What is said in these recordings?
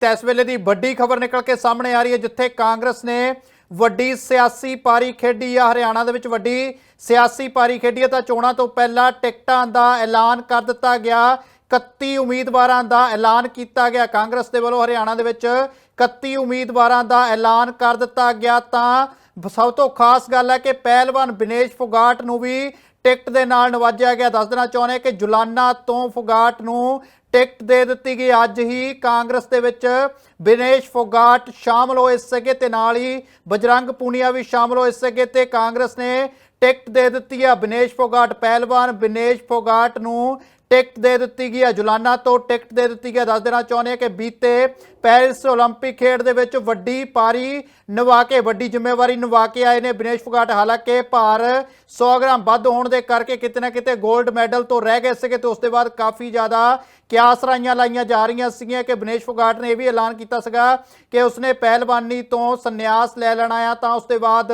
ਤਾਂ ਇਸ ਵੇਲੇ ਦੀ ਵੱਡੀ ਖਬਰ ਨਿਕਲ ਕੇ ਸਾਹਮਣੇ ਆ ਰਹੀ ਹੈ, ਜਿੱਥੇ ਕਾਂਗਰਸ ਨੇ ਵੱਡੀ ਸਿਆਸੀ ਪਾਰੀ ਖੇਡੀ ਆ। ਹਰਿਆਣਾ ਦੇ ਵਿੱਚ ਵੱਡੀ ਸਿਆਸੀ ਪਾਰੀ ਖੇਡੀ ਹੈ। ਤਾਂ ਚੋਣਾਂ ਤੋਂ ਪਹਿਲਾਂ ਟਿਕਟਾਂ ਦਾ ਐਲਾਨ ਕਰ ਦਿੱਤਾ ਗਿਆ। 31 ਉਮੀਦਵਾਰਾਂ ਦਾ ਐਲਾਨ ਕੀਤਾ ਗਿਆ। ਕਾਂਗਰਸ ਦੇ ਵੱਲੋਂ ਹਰਿਆਣਾ ਦੇ ਵਿੱਚ 31 ਉਮੀਦਵਾਰਾਂ ਦਾ ਐਲਾਨ ਕਰ ਦਿੱਤਾ ਗਿਆ। ਤਾਂ ਸਭ ਤੋਂ ਖਾਸ ਗੱਲ ਹੈ ਕਿ ਪਹਿਲਵਾਨ ਬਿਨੇਸ਼ ਫੁਗਾਟ ਨੂੰ ਵੀ ਟਿਕਟ ਦੇ ਨਾਲ ਨਵਾਜਿਆ ਗਿਆ। ਦੱਸ ਦੇਣਾ ਚਾਹੁੰਦੇ ਕਿ ਜੁਲਾਨਾ ਤੋਂ ਫੁਗਾਟ ਨੂੰ ਟਿਕਟ ਦੇ ਦਿੱਤੀ ਗਈ। ਅੱਜ ਹੀ ਕਾਂਗਰਸ ਦੇ ਵਿੱਚ ਬਿਨੇਸ਼ ਫੋਗਾਟ ਸ਼ਾਮਲ ਹੋਏ ਸੀਗੇ ਤੇ ਨਾਲ ਹੀ ਬਜਰੰਗ ਪੂਨੀਆ ਵੀ ਸ਼ਾਮਲ ਹੋਏ ਸੀਗੇ ਤੇ ਕਾਂਗਰਸ ਨੇ ਟਿਕਟ ਦੇ ਦਿੱਤੀ ਹੈ ਬਿਨੇਸ਼ ਫੋਗਾਟ ਪਹਿਲਵਾਨ ਬਿਨੇਸ਼ ਫੋਗਾਟ ਨੂੰ ਟਿਕਟ ਦੇ ਦਿੱਤੀ ਗਈ ਹੈ। ਜੁਲਾਨਾ ਤੋਂ ਟਿਕਟ ਦੇ ਦਿੱਤੀ ਗਈ ਹੈ। ਦੱਸ ਦੇਣਾ ਚਾਹੁੰਦੇ ਹਾਂ ਕਿ ਬੀਤੇ ਪੈਰਿਸ 올림픽 ਖੇਡ ਦੇ ਵਿੱਚ ਵੱਡੀ ਪਾਰੀ ਨਿਭਾ ਕੇ, ਵੱਡੀ ਜ਼ਿੰਮੇਵਾਰੀ ਨਿਭਾ ਕੇ ਆਏ ਨੇ ਬਿਨੇਸ਼ ਫੁਗਾਟ। ਹਾਲਾਂਕਿ ਭਾਰ 100 ਗ੍ਰਾਮ ਵੱਧ ਹੋਣ ਦੇ ਕਰਕੇ ਕਿਤੇ ਨਾ ਕਿਤੇ 골ਡ ਮੈਡਲ ਤੋਂ ਰਹਿ ਗਏ ਸੀਗੇ ਤੇ ਉਸ ਦੇ ਬਾਅਦ ਕਾਫੀ ਜ਼ਿਆਦਾ ਕਿਆਸ ਰਾਈਆਂ ਲਾਈਆਂ ਜਾ ਰਹੀਆਂ ਸੀਗੀਆਂ ਕਿ ਬਿਨੇਸ਼ ਫੋਗਾਟ ਨੇ ਇਹ ਵੀ ਐਲਾਨ ਕੀਤਾ ਸੀਗਾ ਕਿ ਉਸਨੇ ਪਹਿਲਵਾਨੀ ਤੋਂ ਸੰਨਿਆਸ ਲੈ ਲੈਣਾ ਆ। ਤਾਂ ਉਸ ਤੋਂ ਬਾਅਦ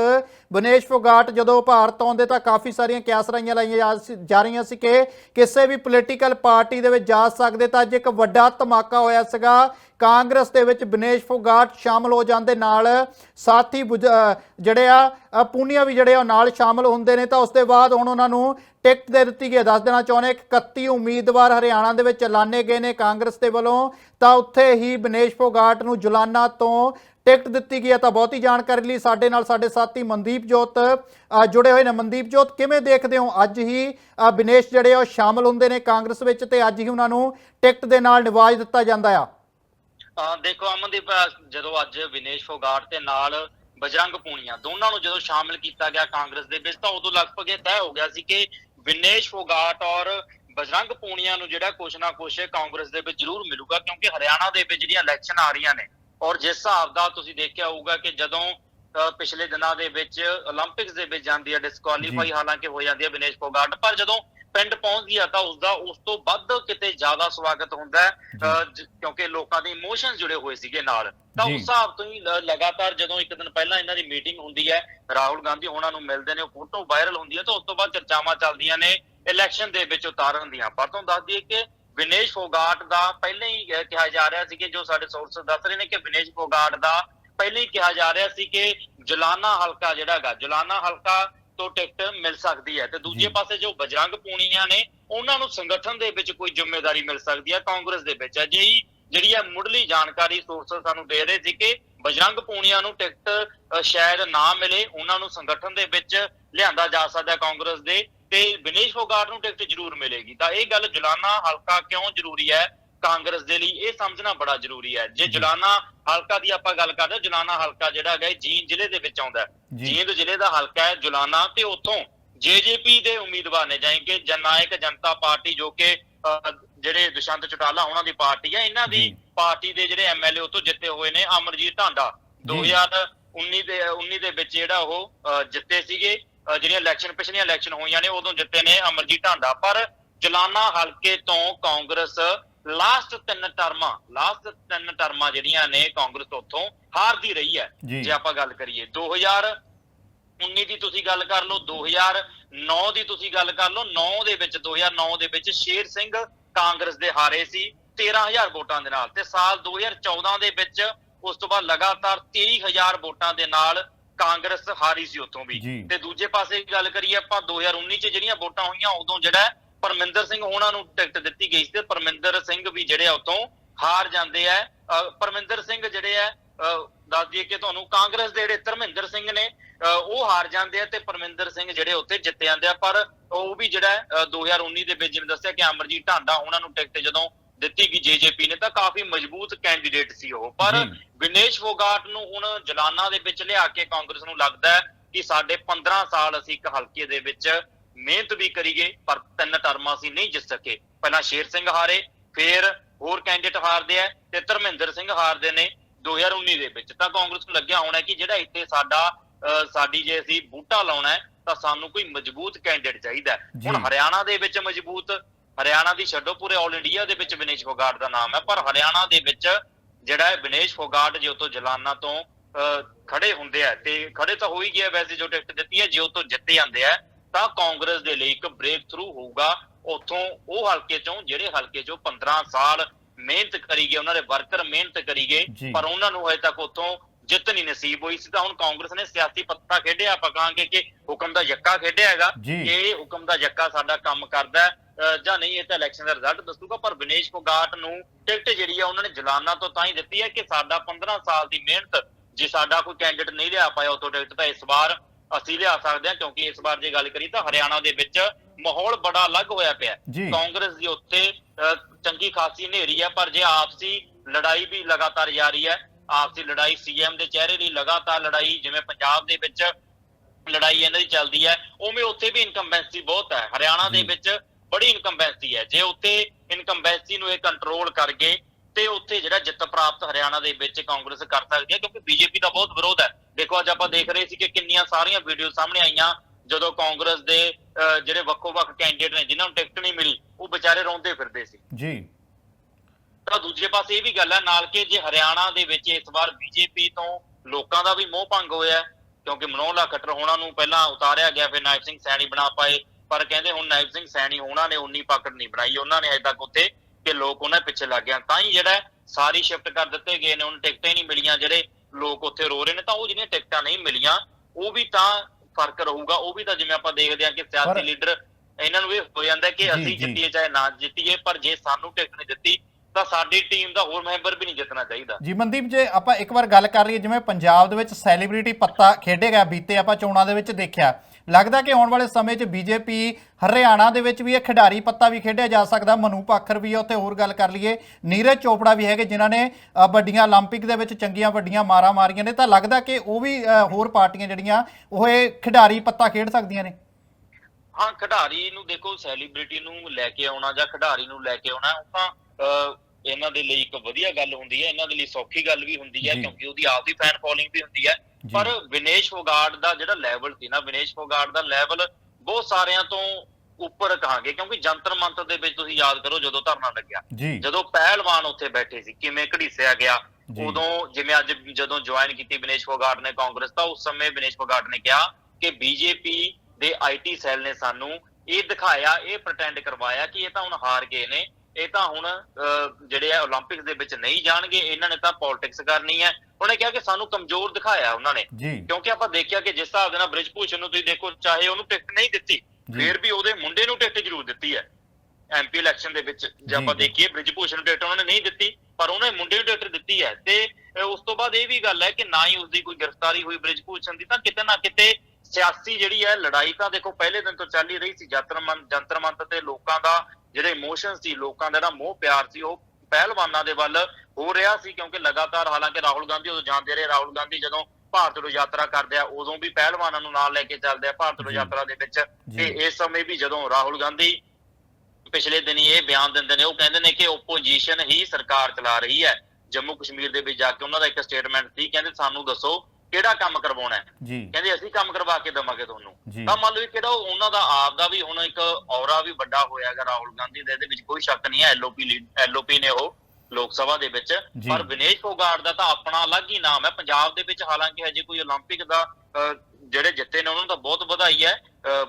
ਬਿਨੇਸ਼ ਫੋਗਾਟ ਜਦੋਂ ਭਾਰਤ ਆਉਂਦੇ ਤਾਂ ਕਾਫੀ ਸਾਰੀਆਂ ਕਿਆਸ ਰਾਈਆਂ ਲਾਈਆਂ ਜਾ ਸੀ- ਜਾ ਰਹੀਆਂ ਸੀ ਕਿ ਕਿਸੇ ਵੀ ਪੋਲੀਟੀਕਲ ਪਾਰਟੀ ਦੇ ਵਿੱਚ ਜਾ ਸਕਦੇ ਤਾਂ ਅੱਜ ਇੱਕ ਵੱਡਾ ਧਮਾਕਾ ਹੋਇਆ ਸੀਗਾ। ਕਾਂਗਰਸ ਦੇ ਵਿੱਚ ਬਿਨੇਸ਼ ਫੋਗਾਟ ਸ਼ਾਮਲ ਹੋ ਜਾਂਦੇ ਨਾਲ ਸਾਥੀ ਬੁਜ- ਜਿਹੜੇ ਆ ਪੂਨੀਆ ਵੀ ਜਿਹੜੇ ਆ ਉਹ ਨਾਲ ਸ਼ਾਮਲ ਹੁੰਦੇ ਨੇ। ਤਾਂ ਉਸ ਤੋਂ ਬਾਅਦ ਹੁਣ ਉਹਨਾਂ ਨੂੰ ਟਿਕਟ ਦੇ ਦਿੱਤੀ ਗਈ ਦੱਸ ਦੇਣਾ ਚਾਹੁੰਦੇ ਕਿ 31 ਉਮੀਦਵਾਰ ਹਰਿਆਣਾ ਦੇ ਵਿੱਚ ਐਲਾਨੇ ਗਏ ਨੇ ਕਾਂਗਰਸ ਦੇ ਵੱਲੋਂ। ਤਾਂ ਉੱਥੇ ਹੀ ਬਿਨੇਸ਼ ਫੋਗਾਟ ਨੂੰ ਜੁਲਾਨਾ ਤੋਂ ਟਿਕਟ ਦਿੱਤੀ ਗਈ ਹੈ। ਤਾਂ ਬਹੁਤੀ ਜਾਣਕਾਰੀ ਲਈ ਸਾਡੇ ਨਾਲ ਸਾਡੇ ਸਾਥੀ ਮਨਦੀਪ ਜੋਤ ਜੁੜੇ ਹੋਏ ਨੇ। ਮਨਦੀਪ ਜੋਤ, ਕਿਵੇਂ ਦੇਖਦੇ ਹੋ? ਅੱਜ ਹੀ ਬਿਨੇਸ਼ ਜਿਹੜੇ ਉਹ ਸ਼ਾਮਲ ਹੁੰਦੇ ਨੇ ਕਾਂਗਰਸ ਵਿੱਚ ਤੇ ਅੱਜ ਹੀ ਉਹਨਾਂ ਨੂੰ ਟਿਕਟ ਦੇ ਨਾਲ ਨਿਵਾਜ ਦਿੱਤਾ ਜਾਂਦਾ ਆ। ਦੇਖੋ ਅਮਨਦੀਪ ਜਦੋਂ ਅੱਜ ਵਿਨੇਸ਼ ਫੋਗਾਟ ਤੇ ਨਾਲ ਬਜਰੰਗ ਪੂਨੀਆ ਦੋਨਾਂ ਨੂੰ ਜਦੋਂ ਸ਼ਾਮਿਲ ਕੀਤਾ ਗਿਆ ਕਾਂਗਰਸ ਦੇ ਵਿੱਚ, ਤਾਂ ਉਦੋਂ ਲਗਭਗ ਇਹ ਤੈਅ ਹੋ ਗਿਆ ਸੀ ਕਿ ਵਿਨੇਸ਼ ਫੋਗਾਟ ਔਰ ਬਜਰੰਗ ਪੂਨੀਆ ਨੂੰ ਜਿਹੜਾ ਕੁਛ ਨਾ ਕੁਛ ਕਾਂਗਰਸ ਦੇ ਵਿੱਚ ਜ਼ਰੂਰ ਮਿਲੂਗਾ, ਕਿਉਂਕਿ ਹਰਿਆਣਾ ਦੇ ਵਿੱਚ ਜਿਹੜੀਆਂ ਇਲੈਕਸ਼ਨ ਆ ਰਹੀਆਂ ਨੇ, ਔਰ ਜਿਸ ਹਿਸਾਬ ਦਾ ਤੁਸੀਂ ਦੇਖਿਆ ਹੋਊਗਾ ਕਿ ਜਦੋਂ ਪਿਛਲੇ ਦਿਨਾਂ ਦੇ ਵਿੱਚ 올림픽ਸ ਦੇ ਵਿੱਚ ਜਾਂਦੀ ਹੈ ਡਿਸਕੁਆਲੀਫਾਈ ਹਾਲਾਂਕਿ ਹੋ ਜਾਂਦੀ ਹੈ ਵਿਨੇਸ਼ ਫੋਗਾਟ ਪਰ ਜਦੋਂ ਪਿੰਡ ਪਹੁੰਚਦੀ ਆ ਤਾਂ ਉਸ ਦਾ ਉਸ ਤੋਂ ਵੱਧ ਕਿਤੇ ਜ਼ਿਆਦਾ ਸਵਾਗਤ ਹੁੰਦਾ ਹੈ ਕਿਉਂਕਿ ਲੋਕਾਂ ਦੇ ਇਮੋਸ਼ਨ ਜੁੜੇ ਹੋਏ ਸੀਗੇ ਨਾਲ। ਤਾਂ ਉਸ ਹਿਸਾਬ ਤੋਂ ਹੀ ਲਗਾਤਾਰ ਜਦੋਂ ਇੱਕ ਦਿਨ ਪਹਿਲਾਂ ਇਹਨਾਂ ਦੀ ਮੀਟਿੰਗ ਹੁੰਦੀ ਹੈ ਰਾਹੁਲ ਗਾਂਧੀ ਉਹਨਾਂ ਨੂੰ ਮਿਲਦੇ ਨੇ ਉਹ ਫੋਟੋ ਵਾਇਰਲ ਹੁੰਦੀ ਹੈ ਤਾਂ ਉਸ ਤੋਂ ਬਾਅਦ ਚਰਚਾਵਾਂ ਚੱਲਦੀਆਂ ਨੇ ਇਲੈਕਸ਼ਨ ਦੇ ਵਿੱਚ ਉਤਾਰਨ ਦੀਆਂ। ਪਰ ਤੁਹਾਨੂੰ ਦੱਸ ਦਈਏ ਕਿ ਵਿਨੇਸ਼ ਫੋਗਾਟ ਦਾ ਪਹਿਲਾਂ ਹੀ ਕਿਹਾ ਜਾ ਰਿਹਾ ਸੀ ਕਿ ਜੋ ਸਾਡੇ ਸੋਰਸ ਦੱਸ ਰਹੇ ਨੇ ਕਿ ਵਿਨੇਸ਼ ਫੋਗਾਟ ਦਾ ਪਹਿਲਾਂ ਹੀ ਕਿਹਾ ਜਾ ਰਿਹਾ ਸੀ ਕਿ ਜੁਲਾਨਾ ਹਲਕਾ ਜਿਹੜਾ ਹੈਗਾ ਜੁਲਾਨਾ ਹਲਕਾ ਤੋਂ ਟਿਕਟ ਮਿਲ ਸਕਦੀ ਹੈ ਤੇ ਦੂਜੇ। ਪਾਸੇ ਜੋ ਬਜਰੰਗ ਪੂਨੀਆ ਨੇ ਉਹਨਾਂ ਨੂੰ ਸੰਗਠਨ ਦੇ ਵਿੱਚ ਕੋਈ ਜ਼ਿੰਮੇਵਾਰੀ ਮਿਲ ਸਕਦੀ ਹੈ ਕਾਂਗਰਸ ਦੇ ਵਿੱਚ। ਅਜਿਹੀ ਜਿਹੜੀ ਹੈ ਮੁੱਢਲੀ ਜਾਣਕਾਰੀ ਸੋਰਸ ਸਾਨੂੰ ਦੇ ਰਹੇ ਸੀ ਕਿ ਬਜਰੰਗ ਪੂਨੀਆ ਨੂੰ ਟਿਕਟ ਸ਼ਾਇਦ ਨਾ ਮਿਲੇ ਉਹਨਾਂ ਨੂੰ ਸੰਗਠਨ ਦੇ ਵਿੱਚ ਲਿਆਂਦਾ ਜਾ ਸਕਦਾ ਹੈ ਕਾਂਗਰਸ ਦੇ ਤੇ ਵਿਨੇਸ਼ ਫੋਗਾਟ ਨੂੰ ਟਿਕਟ ਜ਼ਰੂਰ ਮਿਲੇਗੀ। ਤਾਂ ਇਹ ਗੱਲ ਜੁਲਾਨਾ ਹਲਕਾ ਕਿਉਂ ਜ਼ਰੂਰੀ ਹੈ? ਕਾਂਗਰਸ ਦੇ ਲਈ ਇਹ ਸਮਝਣਾ ਬੜਾ ਜ਼ਰੂਰੀ ਹੈ ਜੇ ਜੁਲਾਨਾ ਹਲਕਾ ਦੀ ਆਪਾਂ ਗੱਲ ਕਰਦੇ ਜੁਲਾਨਾ ਹਲਕਾ ਜਿਹੜਾ ਹੈਗਾ ਜੀਂਦ ਜ਼ਿਲ੍ਹੇ ਦੇ ਵਿੱਚ ਆਉਂਦਾ। ਜੀਂਦ ਜ਼ਿਲ੍ਹੇ ਦਾ ਹਲਕਾ ਹੈ ਜੁਲਾਨਾ ਤੇ ਉੱਥੋਂ ਜੇਜੇਪੀ ਦੇ ਉਮੀਦਵਾਰ ਨੇ ਜਾਣੀ ਕਿ ਜਨਨਾਇਕ ਜਨਤਾ ਪਾਰਟੀ ਜੋ ਕਿ ਜਿਹੜੇ ਦੁਸ਼ਯੰਤ ਚੌਟਾਲਾ ਉਹਨਾਂ ਦੀ ਪਾਰਟੀ ਹੈ ਇਹਨਾਂ ਦੀ। ਪਾਰਟੀ ਦੇ ਜਿਹੜੇ ਐਮਐਲਏ ਉਤੋਂ ਜਿੱਤੇ ਹੋਏ ਨੇ ਅਮਰਜੀਤ ਢਾਂਡਾ ਜੀ। 2019 ਦੇ 19 ਦੇ ਵਿੱਚ ਜਿਹੜਾ ਉਹ ਜਿੱਤੇ ਸੀਗੇ ਜਿਹੜੀਆਂ ਇਲੈਕਸ਼ਨ ਪਿਛਲੀਆਂ ਇਲੈਕਸ਼ਨ ਹੋਈਆਂ ਨੇ ਉਦੋਂ ਜਿੱਤੇ ਨੇ ਅਮਰਜੀਤ ਢਾਂਡਾ ਪਰ ਜਲਾਨਾ ਹਲਕੇ ਤੋਂ ਕਾਂਗਰਸ ਲਾਸਟ ਤਿੰਨ ਟਰਮਾਂ ਲਾਸਟ ਤਿੰਨ ਟਰਮਾਂ ਜਿਹੜੀਆਂ ਨੇ ਕਾਂਗਰਸ ਉੱਥੋਂ ਹਾਰਦੀ ਰਹੀ ਹੈ ਜੀ। ਆਪਾਂ ਗੱਲ ਕਰੀਏ 2019 ਦੀ ਤੁਸੀਂ ਗੱਲ ਕਰ ਲਓ 2009 ਦੀ ਤੁਸੀਂ ਗੱਲ ਕਰ ਲਓ 9 ਦੇ ਵਿੱਚ 2009 ਦੇ ਵਿੱਚ ਸ਼ੇਰ ਸਿੰਘ ਕਾਂਗਰਸ ਦੇ ਹਾਰੇ ਸੀ 13000 ਵੋਟਾਂ ਦੇ ਨਾਲ ਤੇ ਸਾਲ 2014 ਦੇ ਵਿੱਚ ਉਸ ਤੋਂ ਬਾਅਦ ਲਗਾਤਾਰ 23000 ਵੋਟਾਂ ਦੇ ਨਾਲ ਕਾਂਗਰਸ ਹਾਰੀ ਸੀ ਉੱਥੋਂ ਵੀ। ਤੇ ਦੂਜੇ ਪਾਸੇ ਗੱਲ ਕਰੀਏ ਆਪਾਂ 2019 ਚ ਜਿਹੜੀਆਂ ਵੋਟਾਂ ਹੋਈਆਂ ਉਦੋਂ ਜਿਹੜਾ ਪਰਮਿੰਦਰ ਸਿੰਘ ਉਹਨਾਂ ਨੂੰ ਟਿਕਟ ਦਿੱਤੀ ਗਈ ਸੀ ਤੇ ਪਰਮਿੰਦਰ ਸਿੰਘ ਵੀ ਜਿਹੜੇ ਆ ਉਤੋਂ ਹਾਰ ਜਾਂਦੇ ਆ। ਪਰਮਿੰਦਰ ਸਿੰਘ ਜਿਹੜੇ ਆ ਦੱਸ ਦਈਏ ਕਿ ਤੁਹਾਨੂੰ ਕਾਂਗਰਸ ਦੇ ਜਿਹੜੇ ਧਰਮਿੰਦਰ ਸਿੰਘ ਨੇ ਉਹ ਹਾਰ ਜਾਂਦੇ ਆ ਤੇ ਪਰਮਿੰਦਰ ਸਿੰਘ ਜਿਹੜੇ ਉੱਥੇ ਜਿੱਤ ਜਾਂਦੇ ਆ। ਪਰ ਉਹ ਵੀ ਜਿਹੜਾ ਹੈ, ਅਹ 2019 ਦੇ ਵਿੱਚ ਜਿਵੇਂ ਦੱਸਿਆ ਕਿ ਅਮਰਜੀਤ ਢਾਂਡਾ ਉਹਨਾਂ ਨੂੰ ਟਿਕਟ ਜਦੋਂ ਦਿੱਤੀ ਗਈ ਜੇਜੇਪੀ ਨੇ ਤਾਂ ਕਾਫੀ ਮਜ਼ਬੂਤ ਕੈਂਡੀਡੇਟ ਸੀ ਉਹ। ਪਰ। ਵਿਨੇਸ਼ ਫੋਗਾਟ ਨੂੰ ਹੁਣ ਜਲਾਨਾ ਦੇ ਵਿੱਚ ਲਿਆ ਕੇ ਕਾਂਗਰਸ ਨੂੰ ਲੱਗਦਾ ਹੈ ਕਿ ਸਾਡੇ 15 ਸਾਲ ਅਸੀਂ ਇੱਕ ਹਲਕੇ ਦੇ ਵਿੱਚ ਮਿਹਨਤ ਵੀ ਕਰੀਏ ਪਰ ਤਿੰਨ ਟਰਮਾਂ ਅਸੀਂ ਨਹੀਂ ਜਿੱਤ ਸਕੇ। ਪਹਿਲਾਂ ਸ਼ੇਰ ਸਿੰਘ ਹਾਰੇ ਫਿਰ ਹੋਰ ਕੈਂਡੀਡੇਟ ਹਾਰਦੇ ਆ ਤੇ ਧਰਮਿੰਦਰ ਸਿੰਘ ਹਾਰਦੇ ਨੇ 2019 ਦੇ ਵਿੱਚ। ਤਾਂ ਕਾਂਗਰਸ ਨੂੰ ਲੱਗਿਆ ਹੋਣਾ ਕਿ ਜਿਹੜਾ ਇੱਥੇ ਸਾਡਾ ਸਾਡੀ ਜੇ ਅਸੀਂ ਬੂਟਾ ਲਾਉਣਾ ਹੈ ਤਾਂ ਸਾਨੂੰ ਕੋਈ ਮਜ਼ਬੂਤ ਕੈਂਡੀਡੇਟ ਚਾਹੀਦਾ। ਹੁਣ ਹਰਿਆਣਾ ਦੇ ਵਿੱਚ ਮਜ਼ਬੂਤ ਹਰਿਆਣਾ ਦੀ ਛੱਡੋ ਪੂਰੇ ਆਲ ਇੰਡੀਆ ਦੇ ਵਿੱਚ ਵਿਨੇਸ਼ ਫੋਗਾਟ ਦਾ ਨਾਮ ਹੈ ਪਰ ਹਰਿਆਣਾ ਦੇ ਵਿੱਚ ਜਿਹੜਾ ਹੈ ਵਿਨੇਸ਼ ਫੋਗਾਟ ਜੇ ਉਤੋਂ ਜਲਾਨਾ ਤੋਂ ਖੜੇ ਹੁੰਦੇ ਆ। ਤੇ ਖੜੇ ਤਾਂ ਹੋ ਹੀ ਗਿਆ ਵੈਸੇ ਜੋ ਟਿਕਟ ਦਿੱਤੀ ਹੈ ਜੇ ਉਤੋਂ ਜਿੱਤੇ ਜਾਂਦੇ ਆ ਤਾਂ ਕਾਂਗਰਸ ਦੇ ਲਈ ਇੱਕ ਬ੍ਰੇਕ ਥਰੂ ਹੋਊਗਾ। ਉੱਥੋਂ ਉਹ ਹਲਕੇ ਚੋਂ ਜਿਹੜੇ ਹਲਕੇ ਚੋਂ 15 ਸਾਲ ਮਿਹਨਤ ਕਰੀ ਗਏ ਉਹਨਾਂ ਦੇ ਵਰਕਰ ਮਿਹਨਤ ਕਰੀ ਗਏ। ਪਰ ਉਹਨਾਂ ਨੂੰ ਹਜੇ ਤੱਕ ਉੱਥੋਂ ਜਿੱਤ ਨਹੀਂ ਨਸੀਬ ਹੋਈ ਸੀ। ਤਾਂ ਹੁਣ ਕਾਂਗਰਸ ਨੇ ਸਿਆਸੀ ਪੱਤਾ ਖੇਡਿਆ। ਆਪਾਂ ਕਹਾਂਗੇ ਕਿ ਹੁਕਮ ਦਾ ਯੱਕਾ ਖੇਡਿਆ ਹੈਗਾ। ਇਹ ਹੁਕਮ ਦਾ ਯੱਕਾ ਸਾਡਾ ਕੰਮ ਕਰਦਾ ਜਾਂ ਨਹੀਂ ਇਹ ਤਾਂ ਇਲੈਕਸ਼ਨ ਦਾ ਰਿਜ਼ਲਟ ਦੱਸੂਗਾ। ਪਰ ਵਿਨੇਸ਼ ਫੋਗਾਟ ਨੂੰ ਟਿਕਟ ਜਿਹੜੀ ਆ ਉਹਨਾਂ ਨੇ ਜਲਾਨਾ ਤੋਂ ਤਾਂ ਹੀ ਦਿੱਤੀ ਹੈ ਕਿ ਸਾਡਾ 15 ਸਾਲ ਦੀ ਮਿਹਨਤ ਜੇ ਸਾਡਾ ਕੋਈ ਕੈਂਡੀਡੇਟ ਨਹੀਂ ਲਿਆ ਪਾਇਆ ਉਤੋਂ ਟਿਕਟ ਤਾਂ ਇਸ ਵਾਰ ਅਸੀਂ ਲਿਆ ਸਕਦੇ ਹਾਂ ਕਿਉਂਕਿ ਇਸ ਵਾਰ ਜੇ ਗੱਲ ਕਰੀ ਤਾਂ ਹਰਿਆਣਾ ਦੇ ਵਿੱਚ ਮਾਹੌਲ ਬੜਾ ਅਲੱਗ ਹੋਇਆ ਪਿਆ। ਕਾਂਗਰਸ ਦੀ ਉੱਤੇ ਚੰਗੀ ਖਾਸੀ ਹਨੇਰੀ ਹੈ ਪਰ ਜੇ ਆਪਸੀ ਲੜਾਈ ਵੀ ਲਗਾਤਾਰ ਜਾਰੀ ਹੈ ਆਪਸੀ ਲੜਾਈ ਸੀਐਮ ਦੇ ਚਿਹਰੇ ਲਈ ਲਗਾਤਾਰ ਲੜਾਈ ਜਿਵੇਂ ਪੰਜਾਬ ਦੇ ਵਿੱਚ ਲੜਾਈ ਇਹਨਾਂ ਦੀ ਚੱਲਦੀ ਹੈ ਉਵੇਂ ਉੱਥੇ ਵੀ ਇਨਕੰਬੈਂਸੀ ਬਹੁਤ ਹੈ ਹਰਿਆਣਾ ਦੇ। ਵਿੱਚ ਬੜੀ ਇਨਕੰਬੈਂਸੀ ਹੈ ਜੇ ਉੱਥੇ ਇਨਕੰਬੈਂਸੀ ਨੂੰ ਇਹ ਕੰਟਰੋਲ ਕਰ ਗਏ ਤੇ ਉੱਥੇ ਜਿਹੜਾ ਜਿੱਤ ਪ੍ਰਾਪਤ ਹਰਿਆਣਾ ਦੇ ਵਿੱਚ ਕਾਂਗਰਸ ਕਰ ਸਕਦੀ ਹੈ ਕਿਉਂਕਿ ਬੀਜੇਪੀ ਦਾ ਬਹੁਤ ਵਿਰੋਧ ਹੈ ਦੇਖੋ ਅੱਜ ਆਪਾਂ ਦੇਖ ਰਹੇ ਸੀ ਕਿ ਕਿੰਨੀਆਂ ਸਾਰੀਆਂ ਵੀਡੀਓ ਸਾਹਮਣੇ ਆਈਆਂ। ਜਦੋਂ ਕਾਂਗਰਸ ਦੇ ਜਿਹੜੇ ਵੱਖੋ-ਵੱਖ ਕੈਂਡੀਡੇਟ ਨੇ ਜਿਨ੍ਹਾਂ ਨੂੰ ਟਿਕਟ ਨਹੀਂ ਮਿਲੀ ਉਹ ਵਿਚਾਰੇ ਰੋਂਦੇ ਫਿਰਦੇ ਸੀ। ਜੀ। ਤਾਂ ਦੂਜੇ ਪਾਸੇ ਇਹ ਵੀ ਗੱਲ ਹੈ ਨਾਲ ਕਿ ਜੇ ਹਰਿਆਣਾ ਦੇ ਵਿੱਚ ਇਸ ਵਾਰ ਬੀਜੇਪੀ ਤੋਂ ਲੋਕਾਂ ਦਾ ਵੀ ਮੋਹ ਭੰਗ ਹੋਇਆ ਕਿਉਂਕਿ ਮਨੋਹਰ ਲਾਲ ਖੱਟਰ ਹੋਣਾ ਨੂੰ ਪਹਿਲਾਂ ਉਤਾਰਿਆ ਗਿਆ ਫਿਰ ਨਾਇਬ ਸਿੰਘ ਸੈਣੀ ਬਣਾ ਪਾਏ। ਪਰ ਕਹਿੰਦੇ ਹੁਣ ਨਾਇਬ ਸਿੰਘ ਸੈਣੀ ਹੋਣਾ ਨੇ ਉਨੀ ਪਕੜ ਨਹੀਂ ਬਣਾਈ। ਉਹਨਾਂ ਨੇ ਅਜੇ ਤੱਕ ਉੱਥੇ ਕਿ ਲੋਕ ਉਹਨਾਂ ਪਿੱਛੇ ਲੱਗ ਗਏ ਤਾਂ ਹੀ ਜਿਹੜਾ ਸਾਰੀ ਸ਼ਿਫਟ ਕਰ ਦਿੱਤੇ ਗਏ ਨੇ ਉਹਨੂੰ ਟਿਕਟਾਂ ਹੀ ਨਹੀਂ ਮਿਲੀਆਂ ਜਿਹੜੇ ਲੋਕ ਉੱਥੇ ਰੋ ਰਹੇ ਨੇ ਤਾਂ ਉਹ ਜਿਹੜੀਆਂ ਟਿਕਟਾਂ ਨਹੀਂ ਮਿਲੀਆਂ ਉਹ ਵੀ ਤਾਂ ਫ਼ਰਕ ਰਹੂਗਾ ਉਹ ਵੀ ਤਾਂ ਜਿਵੇਂ ਆਪਾਂ ਦੇਖਦੇ ਹਾਂ ਕਿ ਸਿਆਸੀ ਲੀਡਰ ਇਹਨਾਂ ਨੂੰ ਇਹ ਹੋ ਜਾਂਦਾ ਕਿ ਅਸੀਂ। ਜਿੱਤੀਏ ਚਾਹੇ ਨਾ ਜਿੱਤੀਏ ਪਰ ਜੇ ਸਾਨੂੰ ਟਿਕਟ ਨਹੀਂ ਦਿੱਤੀ ਤਾਂ ਸਾਡੀ ਟੀਮ ਦਾ ਹੋਰ ਮੈਂਬਰ ਵੀ ਨਹੀਂ ਜਿੱਤਣਾ ਚਾਹੀਦਾ ਜੀ ਮਨਦੀਪ ਜੇ ਆਪਾਂ ਇੱਕ ਵਾਰ ਗੱਲ ਕਰ ਲਈਏ ਜਿਵੇਂ ਪੰਜਾਬ ਦੇ ਵਿੱਚ ਸੈਲੀਬ੍ਰਿਟੀ ਪੱਤਾ ਖੇਡੇ ਗਿਆ ਬੀਤੇ ਆਪਾਂ ਚੋਣਾਂ ਦੇ ਵਿੱਚ ਦੇਖਿਆ ਲੱਗਦਾ ਕਿ ਆਉਣ ਵਾਲੇ ਸਮੇਂ 'ਚ ਬੀਜੇਪੀ ਹਰਿਆਣਾ ਦੇ ਵਿੱਚ ਵੀ ਇਹ ਖਿਡਾਰੀ ਪੱਤਾ ਵੀ ਖੇਡਿਆ ਜਾ ਸਕਦਾ ਮਨੂ ਪਾਖਰ ਵੀ ਹੈ ਉੱਥੇ ਹੋਰ ਗੱਲ ਕਰ ਲਈਏ ਨੀਰਜ ਚੋਪੜਾ ਵੀ ਹੈਗੇ ਜਿਨ੍ਹਾਂ ਨੇ ਅ, ਵੱਡੀਆਂ 올림픽 ਦੇ ਵਿੱਚ ਚੰਗੀਆਂ ਵੱਡੀਆਂ ਮਾਰਾਂ ਮਾਰੀਆਂ ਨੇ ਤਾਂ ਲੱਗਦਾ ਕਿ ਉਹ ਵੀ ਅ, ਹੋਰ ਪਾਰਟੀਆਂ ਜਿਹੜੀਆਂ ਉਹ ਇਹ ਖਿਡਾਰੀ ਪੱਤਾ ਖੇਡ ਸਕਦੀਆਂ ਨੇ ਹਾਂ ਖਿਡਾਰੀ ਨੂੰ ਦੇਖੋ ਸੈਲੀਬ੍ਰਿਟੀ ਨੂੰ ਲੈ ਕੇ ਆਉਣਾ ਜਾਂ ਖਿਡਾਰੀ ਨੂੰ ਲੈ ਕੇ ਆਉਣਾ ਉਹ ਤਾਂ ਅਹ, ਇਹਨਾਂ ਦੇ ਲਈ ਇੱਕ ਵਧੀਆ ਗੱਲ ਹੁੰਦੀ ਹੈ ਇਹਨਾਂ ਦੇ ਲਈ ਸੌਖੀ ਗੱਲ ਵੀ ਹੁੰਦੀ ਹੈ ਜੀ। ਕਿਉਂਕਿ ਉਹਦੀ ਆਪਦੀ ਫੈਨ ਫੋਲੋਇੰਗ ਵੀ ਹੁੰਦੀ ਹੈ ਜੀ। ਪਰ ਵਿਨੇਸ਼ ਫੋਗਾਟ ਦਾ ਜਿਹੜਾ ਲੈਵਲ ਸੀ ਨਾ ਵਿਨੇਸ਼ ਫੋਗਾਟ ਦਾ ਲੈਵਲ ਬਹੁਤ ਸਾਰਿਆਂ ਤੋਂ ਉੱਪਰ ਕਹਾਂਗੇ ਕਿਉਂਕਿ ਜੰਤਰ ਮੰਤਰ ਦੇ ਵਿੱਚ ਤੁਸੀਂ ਯਾਦ ਕਰੋ ਜਦੋਂ ਧਰਨਾ ਲੱਗਿਆ। ਜਦੋਂ ਪਹਿਲਵਾਨ ਉੱਥੇ ਬੈਠੇ ਸੀ ਕਿਵੇਂ ਘੜੀਸਿਆ ਗਿਆ। ਉਦੋਂ ਜਿਵੇਂ ਅੱਜ ਜਦੋਂ ਜੁਆਇਨ ਕੀਤੀ ਵਿਨੇਸ਼ ਫੋਗਾਟ ਨੇ ਕਾਂਗਰਸ ਤਾਂ ਉਸ ਸਮੇਂ ਵਿਨੇਸ਼ ਫੋਗਾਟ ਨੇ ਕਿਹਾ ਕਿ ਬੀਜੇਪੀ ਦੇ ਆਈਟੀ ਸੈੱਲ ਨੇ ਸਾਨੂੰ ਇਹ ਦਿਖਾਇਆ ਇਹ ਪ੍ਰਟੈਂਡ ਕਰਵਾਇਆ ਕਿ ਇਹ ਤਾਂ ਹੁਣ ਹਾਰ ਗਏ ਨੇ। ਇਹ ਤਾਂ ਹੁਣ ਜਿਹੜੇ ਆ 올림픽ਸ ਦੇ ਵਿੱਚ ਨਹੀਂ ਜਾਣਗੇ ਇਹਨਾਂ ਨੇ ਤਾਂ ਪੋਲਿਟਿਕਸ ਕਰਨੀ ਹੈ। ਉਹਨੇ ਕਿਹਾ ਕਿ ਸਾਨੂੰ ਕਮਜ਼ੋਰ ਦਿਖਾਇਆ ਉਹਨਾਂ ਨੇ। ਕਿਉਂਕਿ ਆਪਾਂ ਦੇਖਿਆ ਕਿ ਜਿਸ ਹਿਸਾਬ ਦੇ ਨਾਲ ਬ੍ਰਿਜਭੂਸ਼ਣ ਨੂੰ ਤੁਸੀਂ ਦੇਖੋ ਚਾਹੇ ਉਹਨੂੰ ਟਿਕਟ ਨਹੀਂ ਦਿੱਤੀ ਫੇਰ ਵੀ ਉਹਦੇ ਮੁੰਡੇ ਨੂੰ ਟਿਕਟ ਜ਼ਰੂਰ ਦਿੱਤੀ ਹੈ। ਐਮਪੀ ਇਲੈਕਸ਼ਨ ਦੇ ਵਿੱਚ ਜੇ ਆਪਾਂ ਦੇਖੀਏ ਬ੍ਰਿਜਭੂਸ਼ਣ ਟਿਕਟ ਉਹਨਾਂ ਨੇ ਨਹੀਂ ਦਿੱਤੀ ਪਰ ਉਹਨੇ ਮੁੰਡੇ ਨੂੰ ਟਿਕਟ ਦਿੱਤੀ ਹੈ। ਤੇ ਉਸ ਤੋਂ ਬਾਅਦ ਇਹ ਵੀ ਗੱਲ ਹੈ ਕਿ ਨਾ ਹੀ ਉਸਦੀ ਕੋਈ ਗ੍ਰਿਫਤਾਰੀ ਹੋਈ ਬ੍ਰਿਜਭੂਸ਼ਣ ਦੀ ਤਾਂ ਕਿਤੇ ਨਾ ਕਿਤੇ ਸਿਆਸੀ ਜਿਹੜੀ ਹੈ ਲੜਾਈ ਤਾਂ ਦੇਖੋ ਪਹਿਲੇ ਦਿਨ ਤੋਂ ਚੱਲ ਹੀ ਰਹੀ ਸੀ ਜੰਤਰ ਮੰ ਜੰਤਰ ਮੰਤਰ ਤੇ ਲੋਕਾਂ ਦਾ ਜਿਹੜੇ ਇਮੋਸ਼ਨ ਸੀ ਲੋਕਾਂ ਦਾ ਜਿਹੜਾ ਮੋਹ ਪਿਆਰ ਸੀ ਉਹ ਪਹਿਲਵਾਨਾਂ ਦੇ ਵੱਲ ਹੋ ਰਿਹਾ ਸੀ ਕਿਉਂਕਿ ਲਗਾਤਾਰ ਹਾਲਾਂਕਿ ਰਾਹੁਲ ਗਾਂਧੀ ਉਦੋਂ ਜਾਂਦੇ ਰਹੇ ਰਾਹੁਲ ਗਾਂਧੀ ਜਦੋਂ ਭਾਰਤ ਨੂੰ ਯਾਤਰਾ ਕਰਦੇ ਆ ਉਦੋਂ ਵੀ ਪਹਿਲਵਾਨਾਂ ਨੂੰ ਨਾਲ ਲੈ ਕੇ ਚੱਲਦੇ ਆ ਭਾਰਤ ਨੂੰ। ਯਾਤਰਾ ਦੇ ਵਿੱਚ। ਤੇ ਇਸ ਸਮੇਂ ਵੀ ਜਦੋਂ ਰਾਹੁਲ ਗਾਂਧੀ ਪਿਛਲੇ ਦਿਨੀ ਇਹ ਬਿਆਨ ਦਿੰਦੇ ਨੇ ਉਹ ਕਹਿੰਦੇ ਨੇ ਕਿ ਓਪੋਜੀਸ਼ਨ ਹੀ ਸਰਕਾਰ ਚਲਾ ਰਹੀ ਹੈ ਜੰਮੂ ਕਸ਼ਮੀਰ ਦੇ ਵਿੱਚ ਜਾ ਕੇ ਉਹਨਾਂ ਦਾ ਇੱਕ ਸਟੇਟਮੈਂਟ ਸੀ ਕਹਿੰਦੇ ਸਾਨੂੰ ਦੱਸੋ ਕਿਹੜਾ ਕੰਮ ਕਰਵਾਉਣਾ ਹੈ? ਕਹਿੰਦੇ ਅਸੀਂ ਕੰਮ ਕਰਵਾ ਕੇ ਦਵਾਂਗੇ ਤੁਹਾਨੂੰ। ਤਾਂ ਮੰਨ ਲਓ ਕਿਹੜਾ ਉਹਨਾਂ ਦਾ ਆਪ ਦਾ ਵੀ ਹੁਣ ਇੱਕ ਔਰਾ ਵੀ ਵੱਡਾ ਹੋਇਆ ਹੈਗਾ ਰਾਹੁਲ ਗਾਂਧੀ ਦਾ ਇਹਦੇ ਵਿੱਚ ਕੋਈ ਸ਼ੱਕ ਨਹੀਂ ਹੈ ਐਲਓਪੀ ਐਲਓਪੀ ਨੇ ਉਹ ਲੋਕ ਸਭਾ ਦੇ ਵਿੱਚ। ਪਰ ਵਿਨੇਸ਼ ਫੋਗਾੜ ਦਾ ਤਾਂ ਆਪਣਾ ਅਲੱਗ ਹੀ ਨਾਮ ਹੈ। ਪੰਜਾਬ ਦੇ ਵਿੱਚ ਹਾਲਾਂਕਿ ਹਜੇ ਕੋਈ 올림픽 ਦਾ ਜਿਹੜੇ ਜਿੱਤੇ ਨੇ ਉਹਨਾਂ ਨੂੰ ਤਾਂ ਬਹੁਤ ਵਧਾਈ ਹੈ।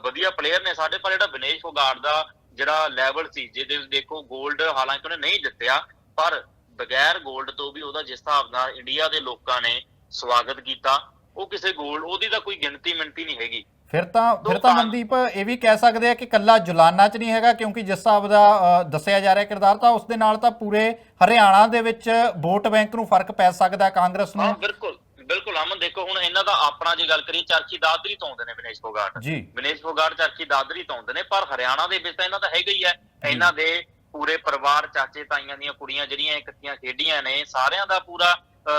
ਵਧੀਆ ਪਲੇਅਰ ਨੇ ਸਾਡੇ ਪਰ ਜਿਹੜਾ ਵਿਨੇਸ਼ ਫੋਗਾੜ ਦਾ ਜਿਹੜਾ ਲੈਵਲ ਸੀ ਜਿਹਦੇ ਵਿੱਚ ਦੇਖੋ 골ਡ ਹਾਲਾਂਕਿ ਉਹਨੇ ਨਹੀਂ ਜਿੱਤਿਆ ਪਰ ਬਗੈਰ 골ਡ ਤੋਂ ਵੀ ਉਹਦਾ ਜਿਸ ਹਿਸਾਬ ਨਾਲ ਇੰਡੀਆ ਦੇ ਲੋਕਾਂ ਨੇ ਸਵਾਗਤ ਕੀਤਾ ਉਹ ਕਿਸੇ 골ਡ ਉਹਦੀ ਤਾਂ ਕੋਈ ਗਿਣਤੀ ਮਿੰਤੀ ਨਹੀਂ ਹੈਗੀ। ਫਿਰ ਤਾਂ ਫਿਰ ਤਾਂ ਮਨਦੀਪ ਇਹ ਵੀ ਕਹਿ ਸਕਦੇ ਆ ਕਿ ਕੱਲਾ ਜੁਲਾਨਾ 'ਚ ਨਹੀਂ ਹੈਗਾ ਕਿਉਂਕਿ ਜਿਸ ਹਿਸਾਬ ਦਾ ਦੱਸਿਆ ਜਾ ਰਿਹਾ ਕਿਰਦਾਰ ਤਾਂ ਉਸ ਦੇ ਨਾਲ ਤਾਂ ਪੂਰੇ ਹਰਿਆਣਾ ਦੇ ਵਿੱਚ ਵੋਟ ਬੈਂਕ ਨੂੰ ਫ਼ਰਕ ਪੈ ਸਕਦਾ ਹੈ ਕਾਂਗਰਸ ਹਾਂ ਨੂੰ ਬਿਲਕੁਲ ਬਿਲਕੁਲ ਅਮਨ ਦੇਖੋ ਹੁਣ ਇਹਨਾਂ ਦਾ ਆਪਣਾ ਜੇ ਗੱਲ ਕਰੀਏ ਚਰਖੀ ਦਾਦਰੀ ਤੋਂ ਆਉਂਦੇ ਨੇ ਵਿਨੇਸ਼ ਫੋਗਾਟ। ਜੀ। ਵਿਨੇਸ਼ ਫੋਗਾਟ ਚਰਖੀ ਦਾਦਰੀ ਤੋਂ ਆਉਂਦੇ ਨੇ ਪਰ ਹਰਿਆਣਾ ਦੇ ਵਿੱਚ ਤਾਂ ਇਹਨਾਂ ਦਾ ਹੈਗਾ ਹੀ ਹੈ। ਇਹਨਾਂ ਦੇ ਪੂਰੇ ਪਰਿਵਾਰ ਚਾਚੇ ਤਾਈਆਂ ਦੀਆਂ ਕੁੜੀਆਂ ਜਿਹੜੀਆਂ ਇਕੱਠੀਆਂ ਖੇਡੀਆਂ ਨੇ ਸਾਰਿਆਂ ਦਾ ਪੂਰਾ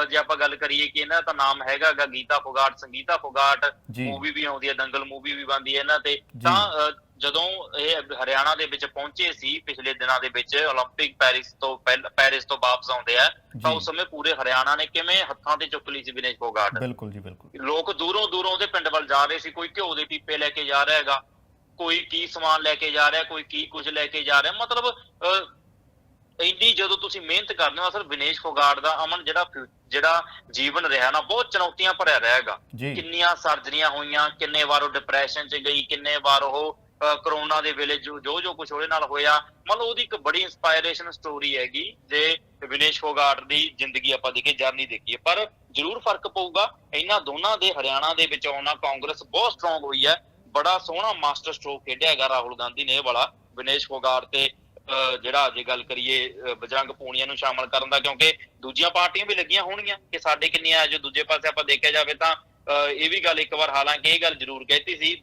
ਜੇ ਆਪਾਂ ਗੱਲ ਕਰੀਏ ਕਿ ਇਹਨਾਂ ਦਾ ਨਾਮ ਹੈਗਾ ਗਾ ਗੀਤਾ ਫੋਗਾਟ ਸੰਗੀਤਾ ਫੋਗਾਟ ਜੀ। ਮੂਵੀ ਵੀ ਆਉਂਦੀ ਹੈ ਦੰਗਲ ਮੂਵੀ ਵੀ ਬਣਦੀ ਹੈ ਇਹਨਾਂ ਤੇ ਜੀ। ਤਾਂ ਅਹ, ਜਦੋਂ ਇਹ ਹਰਿਆਣਾ ਦੇ ਵਿੱਚ ਪਹੁੰਚੇ ਸੀ ਪਿਛਲੇ ਦਿਨਾਂ ਦੇ ਵਿੱਚ 올림픽 ਪੈਰਿਸ ਤੋਂ ਪਹਿਲਾਂ ਪੈਰਿਸ ਤੋਂ ਵਾਪਸ ਆਉਂਦੇ ਆ ਤਾਂ ਜੀ। ਉਸ ਸਮੇਂ ਪੂਰੇ ਹਰਿਆਣਾ ਨੇ ਕਿਵੇਂ ਹੱਥਾਂ ਤੇ ਚੁੱਕ ਲਈ ਸੀ ਵਿਨੇਸ਼ ਫੋਗਾਟ ਬਿਲਕੁਲ ਜੀ ਬਿਲਕੁਲ ਲੋਕ ਦੂਰੋਂ ਦੂਰੋਂ ਉਹਦੇ ਪਿੰਡ ਵੱਲ ਜਾ ਰਹੇ ਸੀ ਕੋਈ ਘਿਓ ਦੇ ਪੀਪੇ ਲੈ ਕੇ ਜਾ ਰਿਹਾ ਹੈਗਾ ਕੋਈ ਕੀ ਸਮਾਨ ਲੈ ਕੇ ਜਾ ਰਿਹਾ ਕੋਈ ਕੀ ਕੁਝ ਲੈ ਕੇ ਜਾ ਰਿਹਾ ਮਤਲਬ ਅਹ, ਇੰਨੀ ਜਦੋਂ ਤੁਸੀਂ ਮਿਹਨਤ ਕਰਦੇ ਹੋ ਅਸਲ ਵਿਨੇਸ਼ ਫੋਗਾਟ ਦਾ ਅਮਨ ਜਿਹੜਾ ਜਿਹੜਾ ਜੀਵਨ ਰਿਹਾ ਨਾ ਬਹੁਤ ਚੁਣੌਤੀਆਂ ਭਰਿਆ ਰਹੇਗਾ। ਕਿੰਨੀਆਂ ਸਰਜਰੀਆਂ ਹੋਈਆਂ ਕਿੰਨੇ ਵਾਰ ਉਹ ਡਿਪਰੈਸ਼ਨ 'ਚ ਗਈ ਕਿੰਨੇ ਵਾਰ ਉਹ ਕਰੋਨਾ ਦੇ ਵੇਲੇ ਜੋ ਜੋ ਕੁਝ ਉਹਦੇ ਨਾਲ ਹੋਇਆ। ਮਤਲਬ ਉਹਦੀ ਇੱਕ ਬੜੀ ਇਨਸਪਾਇਰੇਸ਼ਨ ਸਟੋਰੀ ਹੈਗੀ ਜੇ ਵਿਨੇਸ਼ ਫੋਗਾਟ ਦੀ ਜ਼ਿੰਦਗੀ ਆਪਾਂ ਦੇਖੀਏ ਜਰਨੀ ਦੇਖੀਏ। ਪਰ ਜ਼ਰੂਰ ਫ਼ਰਕ ਪਊਗਾ ਇਹਨਾਂ ਦੋਨਾਂ ਦੇ ਹਰਿਆਣਾ ਦੇ ਵਿੱਚ ਆਉਣਾ ਕਾਂਗਰਸ ਬਹੁਤ ਸਟਰੋਂਗ ਹੋਈ ਹੈ। ਬੜਾ ਸੋਹਣਾ ਮਾਸਟਰ ਸਟ੍ਰੋਕ ਖੇਡਿਆ ਹੈਗਾ ਰਾਹੁਲ ਗਾਂਧੀ ਨੇ ਇਹ ਵਾਲਾ ਵਿਨੇਸ਼ ਫੋਗਾਟ ਤੇ। ਜਿਹੜਾ ਜੇ ਗੱਲ ਕਰੀਏ ਬਜਰੰਗ ਪੂਣੀਆਂ ਨੂੰ ਸ਼ਾਮਲ ਕਰਨ ਦਾ ਕਿਉਂਕਿ ਦੂਜੀਆਂ ਪਾਰਟੀਆਂ ਵੀ ਲੱਗੀਆਂ ਹੋਣਗੀਆਂ ਕਿ ਸਾਡੇ ਕਿੰਨੀਆਂ ਜੋ ਦੂਜੇ ਪਾਸੇ ਆਪਾਂ ਦੇਖਿਆ ਜਾਵੇ ਤਾਂ ਇਹ ਵੀ ਗੱਲ ਇੱਕ ਵਾਰ ਹਾਲਾਂਕਿ ਇਹ ਗੱਲ ਜ਼ਰੂਰ ਕਹਿਤੀ ਸੀ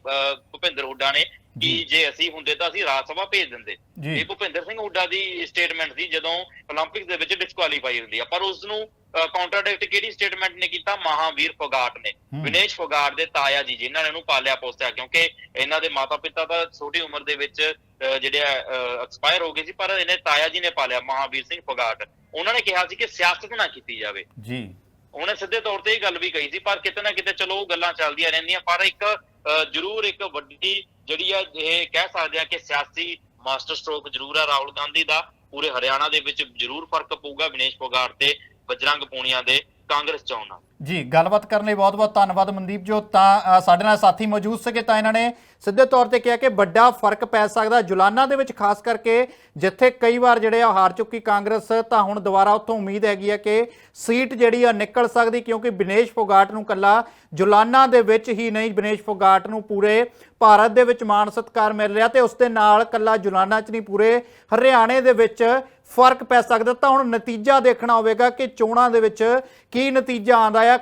ਭੁਪਿੰਦਰ ਹੁੱਡਾ ਨੇ ਕਿ ਜੇ। ਅਸੀਂ ਹੁੰਦੇ ਤਾਂ ਅਸੀਂ ਰਾਜ ਸਭਾ ਭੇਜ ਦਿੰਦੇ। ਇਹ ਭੁਪਿੰਦਰ ਸਿੰਘ ਹੁੱਡਾ ਦੀ ਸਟੇਟਮੈਂਟ ਸੀ ਜਦੋਂ 올림픽ਸ ਦੇ ਵਿੱਚ ਡਿਸਕੁਆਲੀਫਾਈ ਹੁੰਦੀ ਆ। ਪਰ ਉਸ ਨੂੰ ਕਾਉਂਟਰਡਿਕਟ ਕਿਹੜੀ ਸਟੇਟਮੈਂਟ ਨੇ ਕੀਤਾ? ਮਹਾਵੀਰ ਫੋਗਾਟ ਨੇ। ਵਿਨੇਸ਼ ਫੋਗਾਟ ਦੇ ਤਾਇਆ ਜੀ ਜਿਨ੍ਹਾਂ ਨੇ ਉਹਨੂੰ ਪਾਲਿਆ ਪੋਸਿਆ ਕਿਉਂਕਿ ਇਹਨਾਂ ਦੇ ਮਾਤਾ-ਪਿਤਾ ਤਾਂ ਛੋਟੀ ਉਮਰ ਦੇ ਵਿੱਚ ਜਿਹੜੇ ਐਕਸਪਾਇਰ ਹੋ ਗਏ ਸੀ ਪਰ ਇਹਨੇ ਤਾਇਆ ਜੀ ਨੇ ਪਾਲਿਆ ਮਹਾਵੀਰ ਸਿੰਘ ਫੋਗਾਟ। ਉਹਨਾਂ ਨੇ ਕਿਹਾ ਸੀ ਕਿ ਸਿਆਸਤ ਨਾ ਕੀਤੀ ਜਾਵੇ। ਜੀ। ਉਹਨੇ ਸਿੱਧੇ ਤੌਰ ਤੇ ਇਹ ਗੱਲ ਵੀ ਕਹੀ ਸੀ ਪਰ ਕਿਤੇ ਨਾ ਕਿਤੇ ਚਲੋ ਉਹ ਗੱਲਾਂ ਚੱਲਦੀਆਂ ਰਹਿੰਦੀਆਂ ਪਰ ਇੱਕ ਜ਼ਰੂਰ ਇੱਕ ਵੱਡੀ ਜਿਹੜੀ ਆ ਇਹ ਕਹਿ ਸਕਦੇ ਆ ਕਿ ਸਿਆਸੀ ਮਾਸਟਰ ਸਟ੍ਰੋਕ ਜ਼ਰੂਰ ਆ ਰਾਹੁਲ ਗਾਂਧੀ ਦਾ। ਪੂਰੇ ਹਰਿਆਣਾ ਦੇ ਵਿੱਚ ਜ਼ਰੂਰ ਫ਼ਰਕ ਪਊਗਾ ਵਿਨੇਸ਼ ਫੋਗਾਟ ਤੇ ਬਜਰੰਗ ਪੂਨੀਆ ਦੇ ਕਾਂਗਰਸ ਚ ਆਉਣਾ। ਜੀ ਗੱਲਬਾਤ ਕਰਨ ਲਈ ਬਹੁਤ-ਬਹੁਤ ਧੰਨਵਾਦ ਮਨਦੀਪ ਜੋ ਤਾਂ ਸਾਡੇ ਨਾਲ ਸਾਥੀ ਮੌਜੂਦ ਸੀਗੇ ਤਾਂ ਇਹਨਾਂ ਨੇ ਸਿੱਧੇ ਤੌਰ ਤੇ ਕਿਹਾ ਕਿ ਵੱਡਾ ਫ਼ਰਕ ਪੈ ਸਕਦਾ ਜੁਲਾਨਾ ਦੇ ਵਿੱਚ, ਖਾਸ ਕਰਕੇ ਜਿੱਥੇ ਕਈ ਵਾਰ ਜਿਹੜੇ ਆ ਹਾਰ ਚੁੱਕੀ ਕਾਂਗਰਸ, ਤਾਂ ਹੁਣ ਦੁਬਾਰਾ ਉੱਥੋਂ ਉਮੀਦ ਹੈਗੀ ਹੈ ਕਿ ਸੀਟ ਜਿਹੜੀ ਆ ਨਿਕਲ ਸਕਦੀ, ਕਿਉਂਕਿ ਬਿਨੇਸ਼ ਫੋਗਾਟ ਨੂੰ ਕੱਲਾ ਜੁਲਾਨਾ ਦੇ ਵਿੱਚ ਹੀ ਨਹੀਂ, ਬਿਨੇਸ਼ ਫੋਗਾਟ ਨੂੰ ਪੂਰੇ ਭਾਰਤ ਦੇ ਵਿੱਚ ਮਾਣ ਸਤਿਕਾਰ ਮਿਲ ਰਿਹਾ ਤੇ ਉਸ ਦੇ ਨਾਲ ਕੱਲਾ ਜੁਲਾਨਾ 'ਚ ਨਹੀਂ, ਪੂਰੇ ਹਰਿਆਣੇ ਦੇ ਵਿੱਚ ਫ਼ਰਕ ਪੈ ਸਕਦਾ। ਤਾਂ ਹੁਣ ਨਤੀਜਾ ਦੇਖਣਾ ਹੋਵੇਗਾ ਕਿ ਚੋਣਾਂ ਦੇ ਵਿੱਚ ਕੀ ਨਤੀਜਾ ਆਂਦਾ ਆ।